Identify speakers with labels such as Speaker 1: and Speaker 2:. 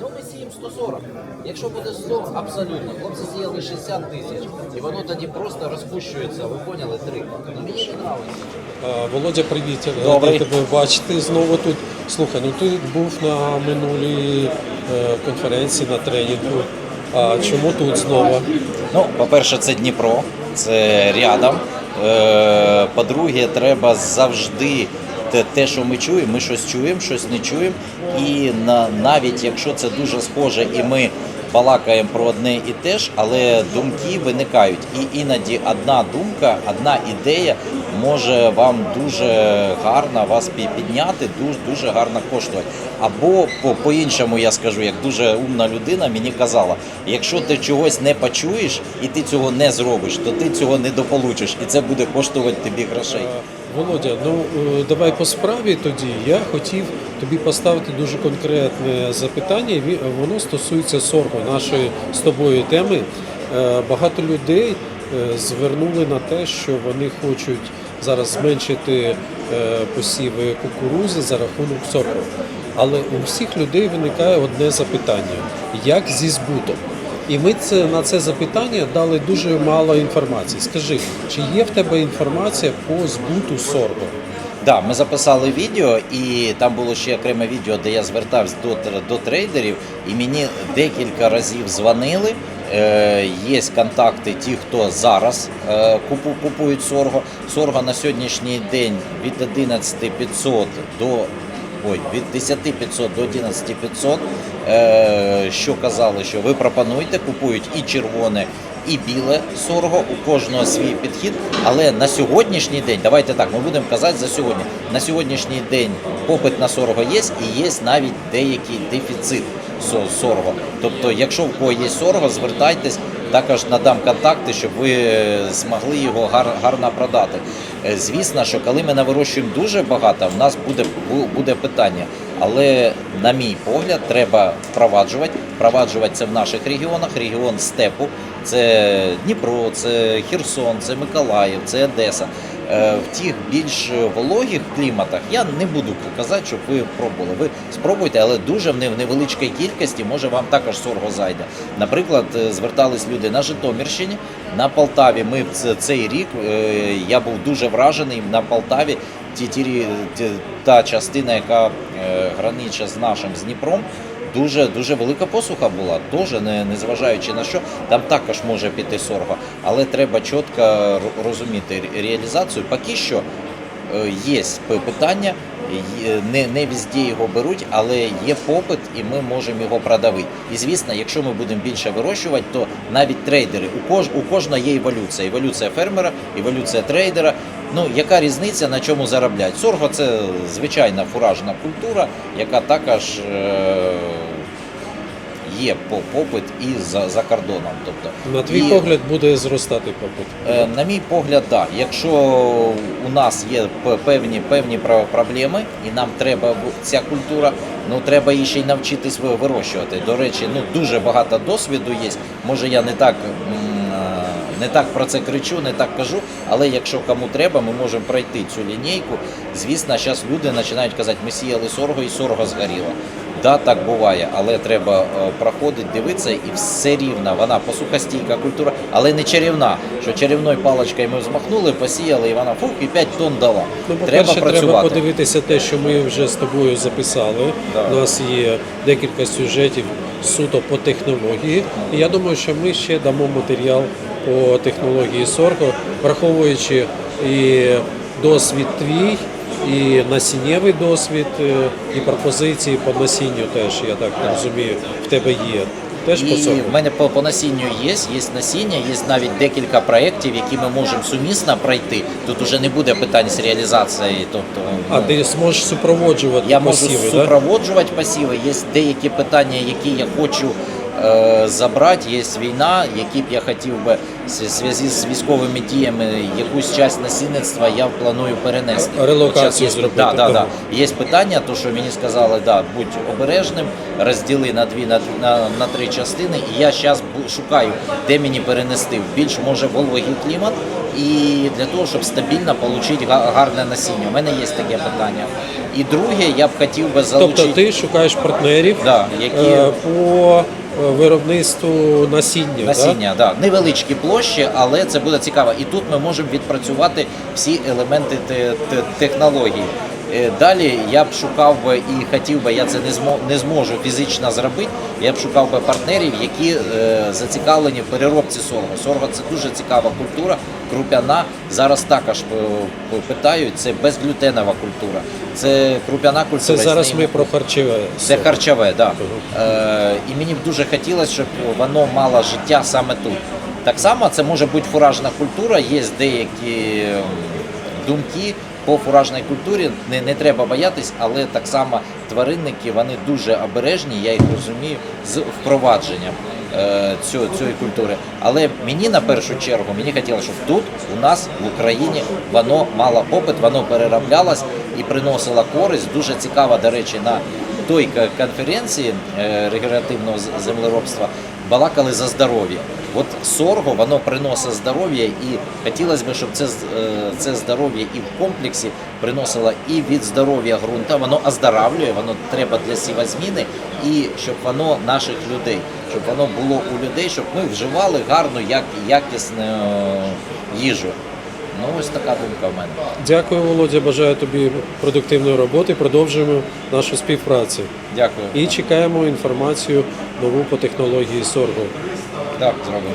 Speaker 1: Ну, ми сіємо 140. Якщо буде 100, абсолютно. Хлопці сіяли 60 тисяч. І воно тоді просто розпущується, ви поняли, три. Ну, мені не подобається.
Speaker 2: Володя, привіт.
Speaker 1: Добрий.
Speaker 2: Тебе бачити знову тут. Слухай, ну ти був на минулій е, конференції на тренінгу. А чому тут знову?
Speaker 3: Ну, по-перше, це Дніпро, це рядом. Е, По-друге, треба завжди те, те, що ми чуємо, ми щось чуємо, щось не чуємо. І на, навіть якщо це дуже схоже, і ми балакаємо про одне і те ж, але думки виникають. І іноді одна думка, одна ідея може вам дуже гарно вас підняти, дуже, дуже гарно коштувати. Або по- по-іншому я скажу, як дуже умна людина мені казала, якщо ти чогось не почуєш і ти цього не зробиш, то ти цього не дополучиш, і це буде коштувати тобі грошей.
Speaker 2: Володя, ну е, давай по справі тоді. Я хотів тобі поставити дуже конкретне запитання. Воно стосується сорго, нашої з тобою теми. Е, Багато людей е, звернули на те, що вони хочуть зараз зменшити посіви кукурузи за рахунок сорго. Але у всіх людей виникає одне запитання: як зі збутом? І ми це на це запитання дали дуже мало інформації. Скажи, чи є в тебе інформація по збуту сорго?
Speaker 3: Да, ми записали відео, і там було ще окреме відео, де я звертався до, до трейдерів, і мені декілька разів дзвонили. Е, є контакти ті, хто зараз е, купу, купують сорго. Сорго на сьогоднішній день від 11500 до ой, від 10500 до 11500. Е, що казали, що ви пропонуєте, купують і червоне, і біле сорго, у кожного свій підхід. Але на сьогоднішній день, давайте так, ми будемо казати за сьогодні. На сьогоднішній день попит на сорго є, і є навіть деякий дефіцит со- сорго. Тобто, якщо в кого є сорго, звертайтесь. Також надам контакти, щоб ви е, змогли його гар- гарно продати. Е, Звісно, що коли ми навирощуємо дуже багато, в нас буде, буде питання. Але, на мій погляд, треба впроваджувати. Впроваджувати це в наших регіонах. Регіон степу, це Дніпро, це Херсон, це Миколаїв, це Одеса. Е, В тих більш вологих кліматах я не буду казати, щоб ви пробували. Ви спробуйте, але дуже в невеличкій кількості може вам також сорго зайде. Наприклад, е, звертались люди на Житомирщині, на Полтаві. Ми в цей рік е, я був дуже вражений на Полтаві. Ті, ті, та частина, яка граничить з нашим з Дніпром, дуже дуже велика посуха була, теж не, не зважаючи на що, там також може піти сорго, але треба чітко розуміти ре- реалізацію. Поки що е, є питання, не, не везде його беруть, але є попит і ми можемо його продавити. І звісно, якщо ми будемо більше вирощувати, то навіть трейдери, у, кож, у кожного є еволюція. Еволюція фермера, еволюція трейдера. Ну, яка різниця на чому заробляти? Сорго це звичайна фуражна культура, яка також е, є по попит і за, за кордоном. Тобто,
Speaker 2: На твій
Speaker 3: і-
Speaker 2: погляд буде зростати попит.
Speaker 3: Е, На мій погляд, так. Якщо у нас є певні певні про- проблеми, і нам треба ця культура, ну треба її ще й навчитись ви- вирощувати. До речі, ну дуже багато досвіду є. Може, я не так. е, Не так про це кричу, не так кажу, але якщо кому треба, ми можемо пройти цю лінійку. Звісно, зараз люди починають казати, ми сіяли сорго і сорго згоріло. Да, так буває, але треба е, проходити, дивитися, і все рівно. Вона посухостійка культура, але не чарівна. Що чарівною паличкою ми взмахнули, посіяли, і вона фух, і 5 тонн дала.
Speaker 2: Ну,
Speaker 3: треба
Speaker 2: по-перше, треба подивитися те, що ми вже з тобою записали.
Speaker 3: Да.
Speaker 2: У нас є декілька сюжетів суто по технології. І я думаю, що ми ще дамо матеріал по технології Сорго, враховуючи і досвід твій, і насіннєвий досвід, е, і пропозиції по насінню теж, я так розумію, в тебе є. Теж по
Speaker 3: І в мене по, по насінню є, є насіння, є навіть декілька проєктів, які ми можемо сумісно пройти. Тут уже не буде питань з реалізацією. Тобто,
Speaker 2: А
Speaker 3: ну,
Speaker 2: ти зможеш супроводжувати
Speaker 3: Я можу
Speaker 2: да?
Speaker 3: супроводжувати посіви. Є деякі питання, які я хочу забрати. Є війна, які б я хотів би в зв'язку з військовими діями якусь часть насінництва я планую перенести.
Speaker 2: Релокацію
Speaker 3: є,
Speaker 2: зробити,
Speaker 3: Да, да, да. Є питання, то що мені сказали, да, будь обережним, розділи на дві на, на, на три частини. І я зараз шукаю, де мені перенести в більш може вологий клімат, і для того, щоб стабільно отримати гарне насіння. У мене є таке питання. І друге, я б хотів би залучити.
Speaker 2: Тобто ти шукаєш партнерів
Speaker 3: Да, які-
Speaker 2: е, по е, виробництву насіння.
Speaker 3: Насіння, да? невеличкі площі, але це буде цікаво. І тут ми можемо відпрацювати всі елементи те- те- технології. Е, Далі я б шукав би і хотів би, я це не змо- не зможу фізично зробити. Я б шукав би партнерів, які е, зацікавлені в переробці сорго. Сорго це дуже цікава культура, круп'яна. Зараз також е, питають, це безглютенова культура. Це круп'яна культура.
Speaker 2: Це зараз ми про харчове.
Speaker 3: це харчове, так. Да. Е, і мені б дуже хотілося, щоб воно мало життя саме тут. Так само це може бути фуражна культура, є деякі ем, думки по фуражній культурі. Не, не треба боятись, але так само тваринники вони дуже обережні, я їх розумію, з впровадженням е, цього, цієї культури. Але мені на першу чергу мені хотілося, щоб тут у нас в Україні воно мало попит, воно перероблялось і приносило користь. Дуже цікаво, до речі, на той конференції е, регенеративного землеробства балакали за здоров'я. От сорго воно приносить здоров'я, і хотілося б, щоб це, е, це здоров'я і в комплексі приносило і від здоров'я ґрунта, воно оздоравлює, воно треба для сівозміни, і щоб воно наших людей, щоб воно було у людей, щоб ми вживали гарну, як, якісну е, їжу. Ну ось така думка в мене.
Speaker 2: Дякую, Володя. Бажаю тобі продуктивної роботи. Продовжуємо нашу співпрацю.
Speaker 3: Дякую.
Speaker 2: І чекаємо інформацію нову по технології сорго.
Speaker 3: Так, зробимо.